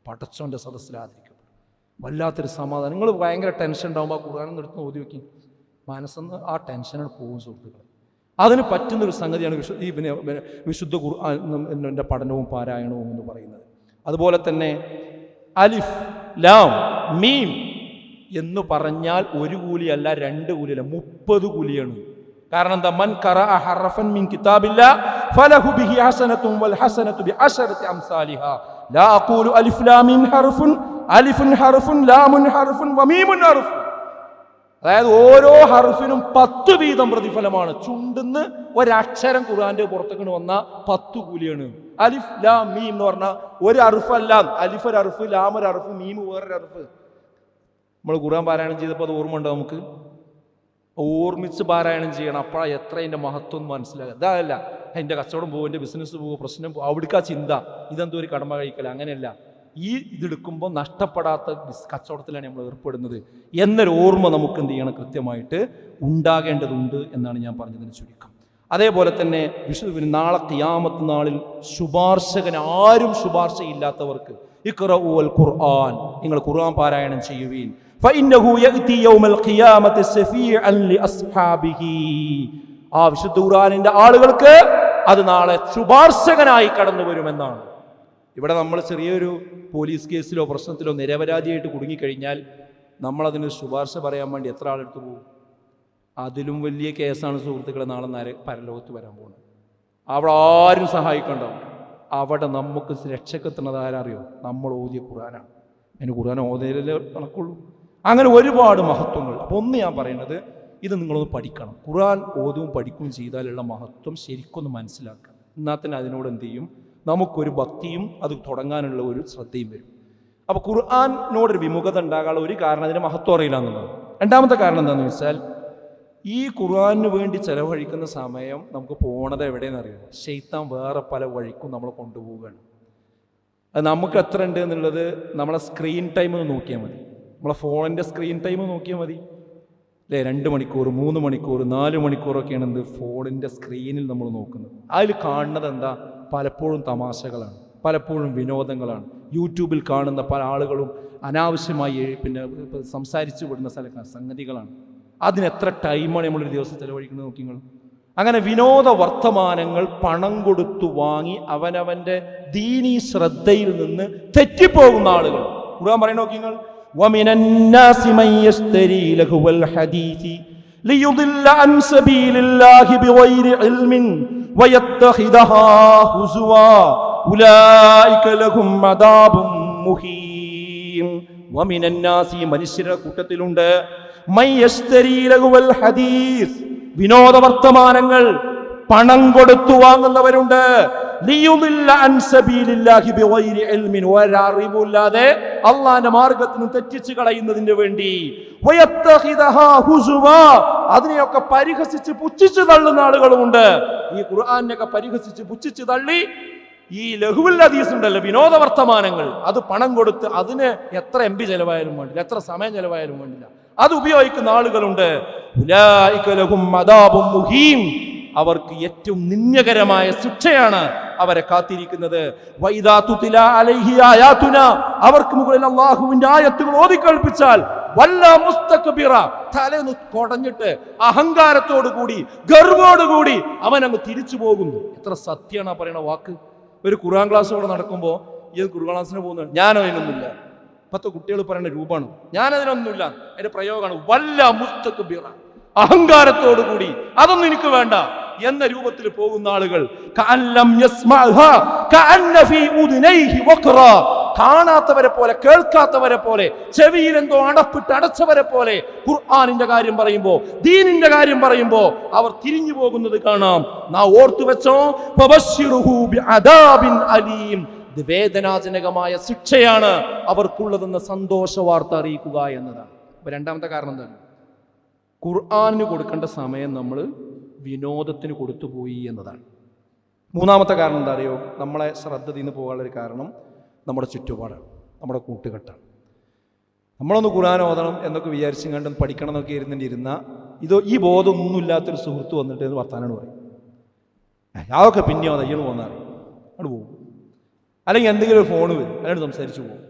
പടച്ചോന്റെ സദസ്സിൽ ആദരിക്കപ്പെടും. വല്ലാത്തൊരു സമാധാനം. നിങ്ങൾ ഭയങ്കര ടെൻഷൻ ഉണ്ടാകുമ്പോൾ ആ ഖുർആൻ നിർത്തുന്ന ഓതി വയ്ക്കും മനസ്സെന്ന് ആ ടെൻഷനാണ് പോകും സുഹൃത്തുക്കൾ അതിന് പറ്റുന്നൊരു സംഗതിയാണ് വിശു ഈ പിന്നെ വിശുദ്ധ ഖുർആന്റെ പഠനവും പാരായണവും എന്ന് പറയുന്നത്. അതുപോലെ തന്നെ അലിഫ് ലാം മീം എന്ന് പറഞ്ഞാൽ ഒരു കൂലിയല്ല രണ്ട് കൂലിയല്ല മുപ്പത് കൂലിയാണ്. കാരണം എന്താ? മൻ കറ ഹറഫൻ മിൻ കിതാബില്ല ഫലഹു ബിഹി ഹസനത്തും വൽ ഹസനത്തു ബി അംസാലിഹ. ലാ അഖൂലു ألف ലാം حرف ألف حرف ഹർഫുൻ حرف വമീമുൻ ഹർഫുൻ അതായത് ഓരോ ഹർഫിനും പത്ത് വീതം പ്രതിഫലമാണ്. ചുണ്ടെന്ന് ഒരക്ഷരം ഖുർആന്റെ പുറത്തേക്ക് വന്ന പത്ത് കൂലിയാണ്. അലിഫ് ലാം മീം എന്ന് പറഞ്ഞാൽ ഒരു അറുഫല്ല അലിഫ് ഒരു അറുഫ് ലാം ഒരു അറുഫ് മീം വേറൊരു അറുഫ് നമ്മൾ ഖുർആൻ പാരായണം ചെയ്തപ്പോൾ അത് ഓർമ്മ ഉണ്ടോ നമുക്ക്? ഓർമ്മിച്ച് പാരായണം ചെയ്യണം. അപ്പോഴാണ് എത്ര അതിന്റെ മഹത്വം മനസ്സിലാകുക. അതല്ല എന്റെ കച്ചവടം പോകും എന്റെ ബിസിനസ് പോകും പ്രശ്നം പോകും അവിടേക്ക് ചിന്ത. ഇതെന്തോ ഒരു കടമ കഴിക്കല അങ്ങനെയല്ല. ഈ ഇതെടുക്കുമ്പോൾ നഷ്ടപ്പെടാത്ത കച്ചവടത്തിലാണ് നമ്മൾ ഏർപ്പെടുന്നത് എന്നൊരു ഓർമ്മ നമുക്ക് എന്ത് ചെയ്യണം? കൃത്യമായിട്ട് ഉണ്ടാകേണ്ടതുണ്ട് എന്നാണ് ഞാൻ പറഞ്ഞതിന് ചുരുക്കം. അതേപോലെ തന്നെ വിശു നാളെ ക്യാമത്ത് നാളിൽ ശുപാർശകൻ ആരും ശുപാർശയില്ലാത്തവർക്ക് ഇഖ്റഉൽ ഖുർആൻ. നിങ്ങൾ ഖുർആൻ പാരായണം ചെയ്യുവീൻ. ആ വിശുദ്ധ ഖുർആനിന്റെ ആളുകൾക്ക് അത് നാളെ ശുപാർശകനായി കടന്നു വരുമെന്നാണ്. ഇവിടെ നമ്മൾ ചെറിയൊരു പോലീസ് കേസിലോ പ്രശ്നത്തിലോ നിരപരാധിയായിട്ട് കുടുങ്ങിക്കഴിഞ്ഞാൽ നമ്മളതിന് ശുപാർശ പറയാൻ വേണ്ടി എത്ര ആളെടുത്ത് പോകും? അതിലും വലിയ കേസാണ് സുഹൃത്തുക്കളെ നാളെ നര പരലോകത്ത് വരാൻ പോകുന്നത്. അവിടെ ആരും സഹായിക്കണ്ടാവും അവിടെ നമുക്ക് രക്ഷക്കെത്തുന്നത് ആരറിയോ? നമ്മൾ ഓതിയ ഖുറാനാണ് അതിന് ഖുറാൻ ഓതിയല്ലേ നടക്കുള്ളൂ. അങ്ങനെ ഒരുപാട് മഹത്വങ്ങൾ. അപ്പോൾ ഒന്ന് ഞാൻ പറയുന്നത് ഇത് നിങ്ങളൊന്ന് പഠിക്കണം. ഖുറാൻ ഓതും പഠിക്കുകയും ചെയ്താലുള്ള മഹത്വം ശരിക്കൊന്ന് മനസ്സിലാക്കുക. എന്നാൽ തന്നെ അതിനോട് എന്ത് ചെയ്യും? നമുക്കൊരു ഭക്തിയും അത് തുടങ്ങാനുള്ള ഒരു ശ്രദ്ധയും വരും. അപ്പോൾ ഖുർആാനോടൊരു വിമുഖത ഉണ്ടാകാനുള്ള ഒരു കാരണം അതിന്റെ മഹത്വം അറിയില്ല എന്നുള്ളത് രണ്ടാമത്തെ കാരണം എന്താണെന്ന് വെച്ചാൽ ഈ ഖുർആാനിന് വേണ്ടി ചെലവഴിക്കുന്ന സമയം നമുക്ക് പോണത് എവിടെയെന്ന് അറിയാം ശൈത്താൻ വേറെ പല വഴിക്കും നമ്മളെ കൊണ്ടുപോവുകയാണ്. അത് നമുക്ക് എത്ര ഉണ്ട് എന്നുള്ളത് നമ്മളെ സ്ക്രീൻ ടൈം ഒന്ന് നോക്കിയാൽ മതി. നമ്മളെ ഫോണിന്റെ സ്ക്രീൻ ടൈം നോക്കിയാൽ മതി. അല്ലേ രണ്ട് മണിക്കൂർ മൂന്ന് മണിക്കൂർ നാല് മണിക്കൂറൊക്കെയാണ് എന്ത് ഫോണിന്റെ സ്ക്രീനിൽ നമ്മൾ നോക്കുന്നത്. അതിൽ കാണുന്നത് എന്താ? പലപ്പോഴും തമാശകളാണ് പലപ്പോഴും വിനോദങ്ങളാണ്. യൂട്യൂബിൽ കാണുന്ന പല ആളുകളും അനാവശ്യമായി പിന്നെ സംസാരിച്ചു വിടുന്ന സ്ഥല സംഗതികളാണ്. അതിന് എത്ര ടൈമാണ് നമ്മളൊരു ദിവസം ചിലവഴിക്കുന്നത് നോക്കി നിങ്ങൾ അങ്ങനെ വിനോദ വർത്തമാനങ്ങൾ പണം കൊടുത്തു വാങ്ങി അവനവന്റെ ദീനീ ശ്രദ്ധയിൽ നിന്ന് തെറ്റിപ്പോകുന്ന ആളുകൾ. ഖുർആൻ പറയുന്ന നോക്കി നിങ്ങൾ ومن الناس من يشتري لهو الحديث ليضل عن سبيل الله بغير علم ويتخذها هزوا أولئك لهم عذاب مهين ومن الناس മനുഷ്യരുടെ കൂട്ടത്തിലുണ്ട് മൻ യശ്തരി ലഹുവൽ ഹദീസ് വിനോദ വർത്തമാനങ്ങൾ പണം കൊടുത്തു വാങ്ങുന്നവരുണ്ട് ലിയുദില്ല അൻ സബീലില്ലാഹി ബിഗൈരി ഇൽമിൻ ഒരറിവില്ലാതെ അള്ളാന്റെ മാർഗത്തിന് തെറ്റിച്ചു കളയുന്നതിന് വേണ്ടി. അതിനെയൊക്കെ പരിഹസിച്ച് പുച്ഛിച്ചു തള്ളുന്ന ആളുകളുമുണ്ട്. ഈ ഖുർആാനൊക്കെ പരിഹസിച്ച് പുച്ഛിച്ചു തള്ളി. ഈ ലഘുവിൽ ഹദീസ് ഉണ്ടല്ലോ വിനോദ വർത്തമാനങ്ങൾ. അത് പണം കൊടുത്ത് അതിന് എത്ര എം പി ചെലവായാലും വേണ്ടില്ല എത്ര സമയം ചെലവായാലും വേണ്ടില്ല. അത് ഉപയോഗിക്കുന്ന ആളുകളുണ്ട്. അവർക്ക് ഏറ്റവും നിന്യകരമായ ശിക്ഷയാണ് അവരെ കാത്തിരിക്കുന്നത്. അവർക്ക് മുകളിൽ അള്ളാഹുവിന്റെ ആയത്തുകൾ ഓതിക്കേൾപ്പിച്ചാൽ വല്ല മുസ്തക്ബിറ. തലേന്ന് കൊടഞ്ഞിട്ട് അഹങ്കാരത്തോടു കൂടി ഗർവോടുകൂടി അവൻ അങ്ങ് തിരിച്ചു പോകുന്നു. എത്ര സത്യമാണ് പറയുന്ന വാക്ക്. ഒരു ഖുർആൻ ക്ലാസ് കൂടെ നടക്കുമ്പോൾ ഈ ഖുർആൻ ക്ലാസ്സിന് പോകുന്നത് ഞാനോ അതിനൊന്നുമില്ല. പത്ത് കുട്ടികൾ പറയുന്ന രൂപമാണ്. ഞാനതിനൊന്നുമില്ല. എന്റെ പ്രയോഗമാണ് വല്ല മുസ്തക്ബിറ. അഹങ്കാരത്തോടു കൂടി. അതൊന്നും എനിക്ക് വേണ്ട. എന്ന രൂപത്തിൽ പോകുന്ന ആളുകൾ. കാണാത്തവരെ പോലെ കേൾക്കാത്തവരെ പോലെ ചെവിയിൽ എന്തോ അടപ്പിട്ട് അടച്ചവരെ പോലെ ഖുർആാനിന്റെ കാര്യം പറയുമ്പോ ദീനിന്റെ കാര്യം പറയുമ്പോ അവർ തിരിഞ്ഞു പോകുന്നത് കാണാം. നാ ഓർത്തു വെച്ചോ? അലീം. വേദനാജനകമായ ശിക്ഷയാണ് അവർക്കുള്ളതെന്ന സന്തോഷ വാർത്ത അറിയിക്കുക എന്നതാണ്. രണ്ടാമത്തെ കാരണം എന്താണ്? ഖുർആാനിന് കൊടുക്കേണ്ട സമയം നമ്മൾ വിനോദത്തിന് കൊടുത്തുപോയി എന്നതാണ്. മൂന്നാമത്തെ കാരണം എന്താ അറിയോ? നമ്മളെ ശ്രദ്ധ തീർന്നു പോകാനുള്ളൊരു കാരണം നമ്മുടെ ചുറ്റുപാടാണ് നമ്മുടെ കൂട്ടുകെട്ടാണ്. നമ്മളൊന്ന് ഖുർആൻ ഓതണം എന്നൊക്കെ വിചാരിച്ചും കണ്ടും പഠിക്കണം എന്നൊക്കെ ഇരുന്നിരുന്ന ഇത് ഈ ബോധമൊന്നുമില്ലാത്തൊരു സുഹൃത്ത് വന്നിട്ട് എന്ന് വർത്താനാണ് പറയും അയാളൊക്കെ അതൊക്കെ പിന്നെ അയ്യണ് പോന്നാൽ അങ്ങോട്ട് പോകും. അല്ലെങ്കിൽ എന്തെങ്കിലും ഒരു ഫോൺ വരും അതിനോട് സംസാരിച്ചു പോകും.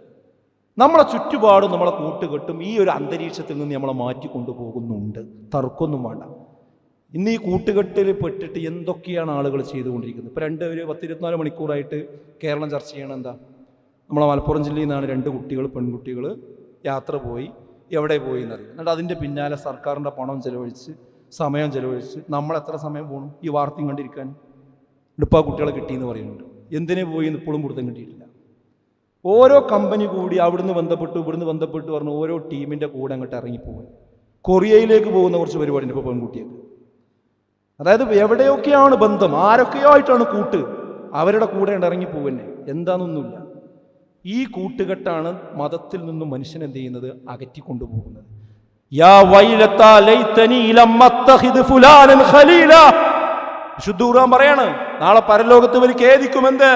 നമ്മളെ ചുറ്റുപാടും നമ്മളെ കൂട്ടുകെട്ടും ഈ ഒരു അന്തരീക്ഷത്തിൽ നിന്ന് നമ്മളെ മാറ്റി കൊണ്ടുപോകുന്നുണ്ട്. തർക്കമൊന്നും വേണ്ട. ഇന്ന് ഈ കൂട്ടുകെട്ടിൽ പെട്ടിട്ട് എന്തൊക്കെയാണ് ആളുകൾ ചെയ്തുകൊണ്ടിരിക്കുന്നത്? ഇപ്പം രണ്ട് ഒരു പത്തിരുപത്തിനാല് മണിക്കൂറായിട്ട് കേരളം ചർച്ച ചെയ്യണം എന്താ? നമ്മളെ മലപ്പുറം ജില്ലയിൽ നിന്നാണ് രണ്ട് കുട്ടികൾ പെൺകുട്ടികൾ യാത്ര പോയി. എവിടെ പോയി എന്നറിയാം എന്നിട്ട് അതിന്റെ പിന്നാലെ സർക്കാരിന്റെ പണം ചെലവഴിച്ച് സമയം ചെലവഴിച്ച് നമ്മൾ എത്ര സമയം പോകണം ഈ വാർത്തയും കണ്ടിരിക്കാൻ. ഇടുപ്പാ കുട്ടികളെ കിട്ടിയെന്ന് പറയുന്നുണ്ട്. എന്തിനു പോയി ഇപ്പോഴും കൊടുത്തും കിട്ടിയിട്ടില്ല. ഓരോ കമ്പനി കൂടി അവിടുന്ന് ബന്ധപ്പെട്ടു ഇവിടുന്ന് ബന്ധപ്പെട്ടു പറഞ്ഞ് ഓരോ ടീമിന്റെ കൂടെ അങ്ങോട്ട് ഇറങ്ങിപ്പോകും. കൊറിയയിലേക്ക് പോകുന്ന കുറച്ച് പരിപാടി ഇപ്പോൾ പെൺകുട്ടിയൊക്കെ അതായത് എവിടെയൊക്കെയാണ് ബന്ധം ആരൊക്കെയോ ആയിട്ടാണ് കൂട്ട് അവരുടെ കൂടെ ഇറങ്ങി പോകുന്നെ എന്താണെന്നൊന്നുമില്ല ഈ കൂട്ടുകെട്ടാണ് മതത്തിൽ നിന്നും മനുഷ്യൻ എന്ത് ചെയ്യുന്നത്? അകറ്റിക്കൊണ്ടുപോകുന്നത്. പറയാണ് നാളെ പരലോകത്ത് ഇവർ ഖേദിക്കുമെന്ത്?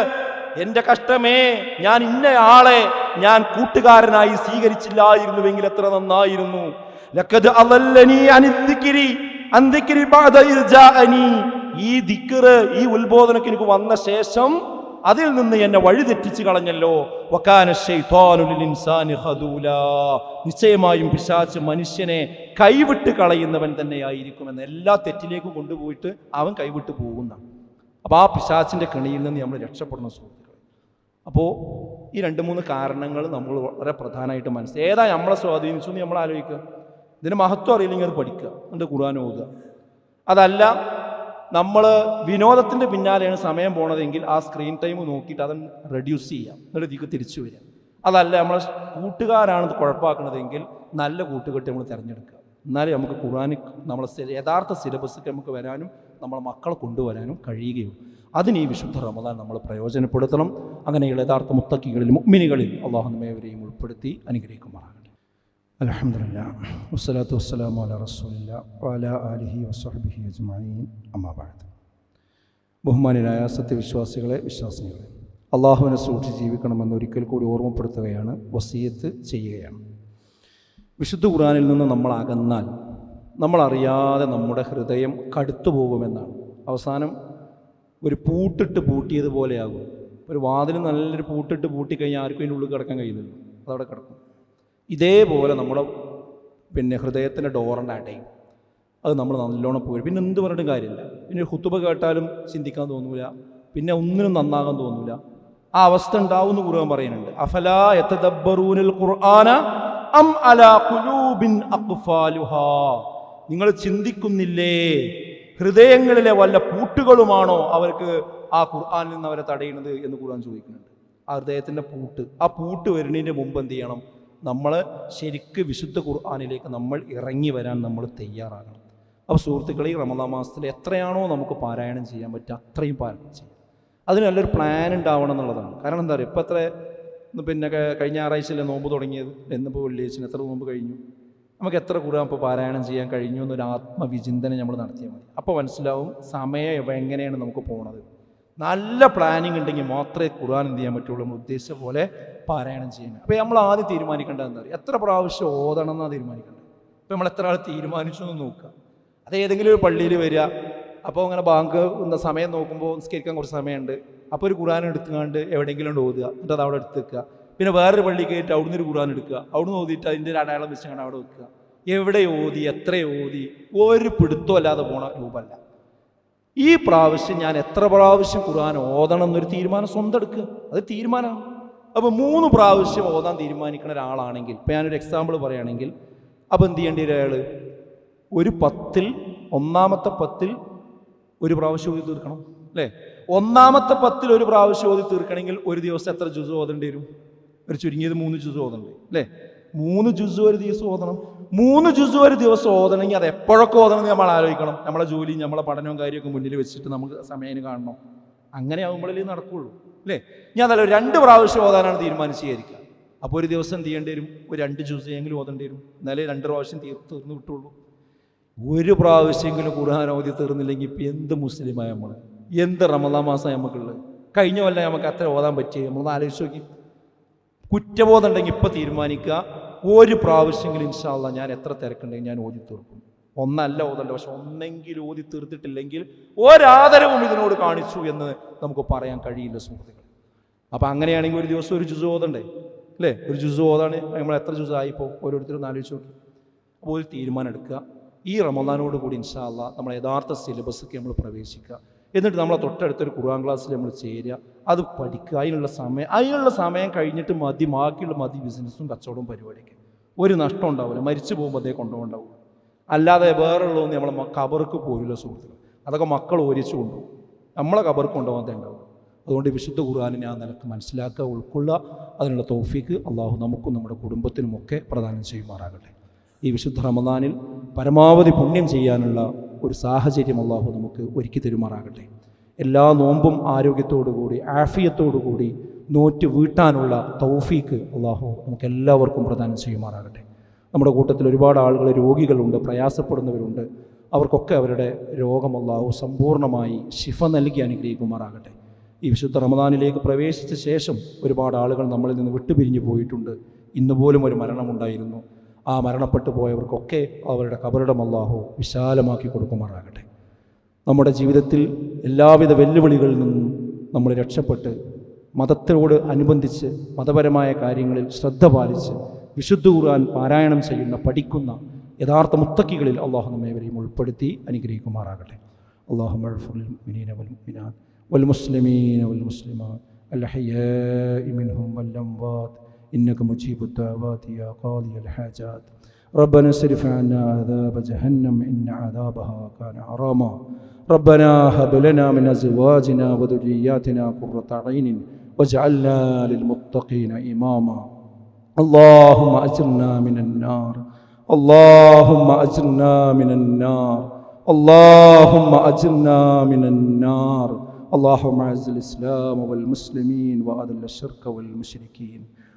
എന്റെ കഷ്ടമേ ഞാൻ ഇന്നയാളെ ഞാൻ കൂട്ടുകാരനായി സ്വീകരിച്ചില്ലായിരുന്നുവെങ്കിൽ എത്ര നന്നായിരുന്നു. ഈ ഈ ഉത്ബോധനക്ക് എനിക്ക് വന്ന ശേഷം അതിൽ നിന്ന് എന്നെ വഴിതെറ്റിച്ചു കളഞ്ഞല്ലോ. നിശ്ചയമായും പിശാച്ച് മനുഷ്യനെ കൈവിട്ട് കളയുന്നവൻ തന്നെയായിരിക്കും തന്നെയായിരിക്കുമെന്ന് എല്ലാ തെറ്റിലേക്കും കൊണ്ടുപോയിട്ട് അവൻ കൈവിട്ട് പോകുന്ന അപ്പോൾ ആ പിശാച്ചിന്റെ കെണിയിൽ നിന്ന് നമ്മൾ രക്ഷപ്പെടുന്ന സുഹൃത്തുക്കൾ അപ്പോൾ ഈ രണ്ട് മൂന്ന് കാരണങ്ങൾ നമ്മൾ വളരെ പ്രധാനമായിട്ട് മനസ്സിലായി ഏതാ നമ്മളെ സ്വാധീനിച്ചു എന്ന് നമ്മൾ ആലോചിക്കുക. ഇതിന് മഹത്വം അറിയില്ലെങ്കിൽ അത് പഠിക്കുക. എന്നിട്ട് ഖുർആൻ ഓതുക. അതല്ല നമ്മൾ വിനോദത്തിന്റെ പിന്നാലെയാണ് സമയം പോണതെങ്കിൽ ആ സ്ക്രീൻ ടൈം നോക്കിയിട്ട് അത് റെഡ്യൂസ് ചെയ്യാം. എന്നിട്ട് ഇതിക്ക് തിരിച്ചു വരാം അതല്ല നമ്മളെ കൂട്ടുകാരാണ് കുഴപ്പമാക്കുന്നതെങ്കിൽ നല്ല കൂട്ടുകെട്ട് നമ്മൾ തിരഞ്ഞെടുക്കുക. എന്നാലേ നമുക്ക് ഖുർആൻ നമ്മളെ യഥാർത്ഥ സിലബസ് നമുക്ക് വരാനും നമ്മളെ മക്കളെ കൊണ്ടുവരാനും കഴിയുകയുള്ളൂ. അതിന് ഈ വിശുദ്ധ റമദാൻ നമ്മൾ പ്രയോജനപ്പെടുത്തണം. അങ്ങനെയുള്ള യഥാർത്ഥ മുത്തക്കികളിൽ മുഗ്മിനികളിൽ അള്ളാഹു നമ്മേവരെയും ഉൾപ്പെടുത്തി അനുഗ്രഹിക്കുമാറാകട്ടെ. അലഹമില്ല വസ്സലാത്തു വസ്സലാമു അല റസൂലില്ല. വാല ആലിഹി വസ്ഹബിഹി അജ്മഈൻ. അമ്മാബാദ് ബഹുമാനരായ സത്യവിശ്വാസികളെ വിശ്വാസികളെ അള്ളാഹുവിനെ സൂക്ഷിച്ച് ജീവിക്കണമെന്ന് ഒരിക്കൽ കൂടി ഓർമ്മപ്പെടുത്തുകയാണ് വസീയത്ത് ചെയ്യുകയാണ്. വിശുദ്ധ ഖുറാനിൽ നിന്ന് നമ്മൾ അകന്നാൽ നമ്മളറിയാതെ നമ്മുടെ ഹൃദയം കടുത്തു പോകുമെന്നാണ് അവസാനം ഒരു പൂട്ടിട്ട് പൂട്ടിയത് പോലെയാകും. ഒരു വാതിൽ നല്ലൊരു പൂട്ടിട്ട് പൂട്ടിക്കഴിഞ്ഞാൽ ആർക്കും അതിന്റെ ഉള്ളിൽ കിടക്കാൻ കഴിയുന്നില്ല. അതവിടെ കിടക്കും. ഇതേപോലെ നമ്മുടെ പിന്നെ ഹൃദയത്തിന്റെ അടയും. അത് നമ്മൾ നല്ലോണം പോയി പിന്നെ എന്ത് പറഞ്ഞിട്ടും കാര്യമില്ല. പിന്നെ ഹുത്തുബ കേട്ടാലും ചിന്തിക്കാൻ തോന്നൂല. പിന്നെ ഒന്നിനും നന്നാകാൻ തോന്നൂല. ആ അവസ്ഥ ഉണ്ടാവും എന്ന് കുറുവാൻ പറയുന്നുണ്ട്. അഫലാ യതദബ്ബറൂനൽ ഖുർആന അം അലാ ഖുലൂബിൻ അഖ്ഫാലുഹാ. നിങ്ങൾ ചിന്തിക്കുന്നില്ലേ? ഹൃദയങ്ങളിലെ വല്ല പൂട്ടുകളുമാണോ അവർക്ക് ആ ഖുർആാനിൽ നിന്ന് അവരെ തടയുന്നത് എന്ന് ഖുർആൻ ചോദിക്കുന്നുണ്ട്. ആ ഹൃദയത്തിന്റെ പൂട്ട് ആ പൂട്ട് വരുന്നതിന് മുമ്പ് എന്ത് ചെയ്യണം? നമ്മൾ ശരിക്ക് വിശുദ്ധ ഖുർആാനിലേക്ക് നമ്മൾ ഇറങ്ങി വരാൻ നമ്മൾ തയ്യാറാകണം. അപ്പോൾ സുഹൃത്തുക്കളെ ഈ റമദാ മാസത്തിൽ എത്രയാണോ നമുക്ക് പാരായണം ചെയ്യാൻ പറ്റുക അത്രയും പാരായണം ചെയ്യാം. അതിന് നല്ലൊരു പ്ലാൻ ഉണ്ടാവണം എന്നുള്ളതാണ്. കാരണം എന്താ പറയുക ഇപ്പം എത്ര പിന്നെ കഴിഞ്ഞ ആറാഴ്ചയിലെ നോമ്പ് തുടങ്ങിയത്? എന്നിപ്പോൾ വെള്ളിയാഴ്ച എത്ര നോമ്പ് കഴിഞ്ഞു? നമുക്ക് എത്ര ഖുർആൻ ഇപ്പോൾ പാരായണം ചെയ്യാൻ കഴിഞ്ഞു എന്നൊരു ആത്മവിചിന്തനം നമ്മൾ നടത്തിയാൽ മതി. അപ്പോൾ മനസ്സിലാവും സമയം എങ്ങനെയാണ് നമുക്ക് പോണത്. നല്ല പ്ലാനിങ് ഉണ്ടെങ്കിൽ മാത്രമേ ഖുർആൻ എന്ത് ചെയ്യാൻ പറ്റുള്ളൂ? നമ്മൾ ഉദ്ദേശിച്ച പോലെ പാരായണം ചെയ്യണം. അപ്പോൾ നമ്മൾ ആദ്യം തീരുമാനിക്കേണ്ടത് എന്താ പറയുക എത്ര പ്രാവശ്യം ഓതണം എന്നാണ് തീരുമാനിക്കേണ്ടത്. അപ്പോൾ നമ്മൾ എത്ര ആൾ തീരുമാനിച്ചു എന്ന് നോക്കുക. അത് ഏതെങ്കിലും ഒരു പള്ളിയിൽ വരിക. അപ്പോൾ അങ്ങനെ ബാങ്ക് എന്താ സമയം നോക്കുമ്പോൾ നിസ്കരിക്കാൻ കുറച്ച് സമയമുണ്ട്. അപ്പോൾ ഒരു ഖുർആൻ എടുത്തുകൊണ്ട് എവിടെയെങ്കിലും ഓതുക. എന്നിട്ട് അത് അവിടെ എടുത്ത് വെക്കുക. പിന്നെ വേറൊരു പള്ളി കയറ്റി അവിടുന്ന് ഒരു ഖുർആൻ എടുക്കുക. അവിടുന്ന് ഓതിയിട്ട് അതിന്റെ ഒരു അടയാളം വെച്ചാണ് അവിടെ വെക്കുക. എവിടെ ഓതി എത്ര ഓതി ഒരു പിടുത്തം അല്ലാതെ പോണ രൂപമല്ല. ഈ പ്രാവശ്യം ഞാൻ എത്ര പ്രാവശ്യം ഖുർആൻ ഓതണം എന്നൊരു തീരുമാനം സ്വന്തം എടുക്കുക. അത് തീരുമാനമാണ്. അപ്പോൾ മൂന്ന് പ്രാവശ്യം ഓതാൻ തീരുമാനിക്കുന്ന ഒരാളാണെങ്കിൽ ഇപ്പം ഞാനൊരു എക്സാമ്പിൾ പറയുകയാണെങ്കിൽ അപ്പോൾ എന്ത് ചെയ്യേണ്ടി അയാൾ ഒരു പത്തിൽ ഒന്നാമത്തെ പത്തിൽ ഒരു പ്രാവശ്യം ഓതി തീർക്കണം അല്ലേ? ഒന്നാമത്തെ പത്തിൽ ഒരു പ്രാവശ്യം ഓതി തീർക്കണമെങ്കിൽ ഒരു ദിവസം എത്ര ജുസ് ഓതേണ്ടി വരും? ഒരു ചുരുങ്ങിയത് മൂന്ന് ജുസ് ഓതണ്ടേ? അല്ലേ? മൂന്ന് ജുസ് ഒരു ദിവസം ഓതണം. മൂന്ന് ജുസ് ഒരു ദിവസം ഓതണമെങ്കിൽ അത് എപ്പോഴൊക്കെ ഓതണമെന്ന് നമ്മൾ ആലോചിക്കണം. നമ്മളെ ജോലിയും നമ്മളെ പഠനവും കാര്യമൊക്കെ മുന്നിൽ വെച്ചിട്ട് നമുക്ക് സമയം കാണണം. അങ്ങനെ ആകുമ്പോഴേ നടക്കുള്ളൂ. അല്ലേ? ഞാൻ നല്ല രണ്ട് പ്രാവശ്യം ഓതാനാണ് തീരുമാനിച്ചിരിക്കുക അപ്പോൾ ഒരു ദിവസം എന്ത് ചെയ്യേണ്ടി വരും? ഒരു രണ്ട് ജ്യൂസ് എങ്കിലും ഓതേണ്ടി വരും. എന്നാലേ രണ്ട് പ്രാവശ്യം തീർത്ത് തീർന്നു കിട്ടുള്ളൂ ഒരു പ്രാവശ്യമെങ്കിലും ഖുർആൻ ഓതി തീർന്നില്ലെങ്കിൽ ഇപ്പം എന്ത് മുസ്ലിമായ നമ്മൾ എന്ത് റമദാ മാസം നമുക്കുള്ളത്? കഴിഞ്ഞ കൊല്ലം നമുക്ക് അത്ര ഓതാൻ പറ്റിയത് നമ്മളൊന്ന് ആലോചിച്ച് നോക്കി. കുറ്റബോധം ഉണ്ടെങ്കിൽ ഇപ്പം തീരുമാനിക്കുക. ഒരു പ്രാവശ്യമെങ്കിലും ഇൻഷാല്ല ഞാൻ എത്ര തിരക്കുണ്ടെങ്കിൽ ഞാൻ ഓതി തീർക്കും. ഒന്നല്ല ഓതണ്ട പക്ഷെ ഒന്നെങ്കിലും ഓതി തീർത്തിട്ടില്ലെങ്കിൽ ഒരാദരവും ഇതിനോട് കാണിച്ചു എന്ന് നമുക്ക് പറയാൻ കഴിയില്ല സുഹൃത്തുക്കൾ അപ്പം അങ്ങനെയാണെങ്കിൽ ഒരു ദിവസം ഒരു ജുസ് ഓതണ്ടേ? അല്ലേ? ഒരു ജുസ് ഓതാണ്. നമ്മൾ എത്ര ജുസ് ആയിപ്പോൾ ഓരോരുത്തരും ആലോചിച്ച് നോക്കി. അപ്പോൾ ഒരു തീരുമാനം എടുക്കുക. ഈ റമദാനോട് കൂടി ഇൻഷാല്ല നമ്മൾ യഥാർത്ഥ സിലബസൊക്കെ നമ്മൾ പ്രവേശിക്കുക. എന്നിട്ട് നമ്മളെ തൊട്ടടുത്തൊരു ഖുർആൻ ക്ലാസ്സിൽ നമ്മൾ ചേരുക. അത് പഠിക്കുക. അതിനുള്ള സമയം അതിനുള്ള സമയം കഴിഞ്ഞിട്ട് മതി ബാക്കിയുള്ള മതി ബിസിനസ്സും കച്ചവടവും പരിപാടിയൊക്കെ. ഒരു നഷ്ടം ഉണ്ടാവില്ല. മരിച്ചു പോകുമ്പോൾ അതേ കൊണ്ടുപോകുണ്ടാവും അല്ലാതെ വേറുള്ളതൊന്നും നമ്മളെ കബർക്ക് പോരില്ല സുഹൃത്തുക്കൾ അതൊക്കെ മക്കൾ ഓരിച്ചു കൊണ്ടുപോകും. നമ്മളെ കബർക്ക് കൊണ്ടുപോകാതെ ഉണ്ടാവും. അതുകൊണ്ട് വിശുദ്ധ ഖുർആാനിനെ ആ നിലയ്ക്ക് മനസ്സിലാക്കുക ഉൾക്കൊള്ളുക അതിനുള്ള തോഫീക്ക് അള്ളാഹു നമുക്കും നമ്മുടെ കുടുംബത്തിനുമൊക്കെ പ്രദാനം ചെയ്യുമാറാകട്ടെ. ഈ വിശുദ്ധ റമദാനിൽ പരമാവധി പുണ്യം ചെയ്യാനുള്ള ഒരു സാഹചര്യം അള്ളാഹു നമുക്ക് ഒരുക്കി തരുമാറാകട്ടെ. എല്ലാ നോമ്പും ആരോഗ്യത്തോടുകൂടി ആഫിയത്തോടുകൂടി നോറ്റ് വീട്ടാനുള്ള തൗഫീക്ക് അള്ളാഹു നമുക്ക് എല്ലാവർക്കും പ്രദാനം ചെയ്യുമാറാകട്ടെ. നമ്മുടെ കൂട്ടത്തിൽ ഒരുപാട് ആളുകൾ രോഗികളുണ്ട് പ്രയാസപ്പെടുന്നവരുണ്ട്. അവർക്കൊക്കെ അവരുടെ രോഗം അള്ളാഹു സമ്പൂർണമായി ശിഫ നൽകി അനുഗ്രഹിക്കുമാറാകട്ടെ. ഈ വിശുദ്ധ റമദാനിലേക്ക് പ്രവേശിച്ച ശേഷം ഒരുപാട് ആളുകൾ നമ്മളിൽ നിന്ന് വിട്ടുപിരിഞ്ഞു പോയിട്ടുണ്ട്. ഇന്നുപോലും ഒരു മരണമുണ്ടായിരുന്നു. ആ മരണപ്പെട്ടു പോയവർക്കൊക്കെ അവരുടെ കബറിടം അല്ലാഹു വിശാലമാക്കി കൊടുക്കുമാറാകട്ടെ നമ്മുടെ ജീവിതത്തിൽ എല്ലാവിധ വെല്ലുവിളികളിൽ നിന്നും നമ്മൾ രക്ഷപ്പെട്ട് മതത്തോട് അനുബന്ധിച്ച് മതപരമായ കാര്യങ്ങളിൽ ശ്രദ്ധ പാലിച്ച് വിശുദ്ധ ഖുർആൻ പാരായണം ചെയ്യുന്ന പഠിക്കുന്ന യഥാർത്ഥ മുത്തക്കികളിൽ അള്ളാഹു നമ്മേവരെയും ഉൾപ്പെടുത്തി അനുഗ്രഹിക്കുമാറാകട്ടെ അള്ളാഹു والمسلمين والمسلمات الأحياء منهم والأموات إنك مجيب الدعوات يا قاضي الحاجات. ربنا اصرف عنا عذاب جهنم إن عذابها كان حراما. ربنا هب لنا من أزواجنا وذرياتنا قرة عين واجعلنا للمتقين إماما. اللهم أجرنا من النار. اللهم أجرنا من النار. اللهم أجرنا من النار. اللهم أعز الإسلام والمسلمين وأذل الشرك والمشركين.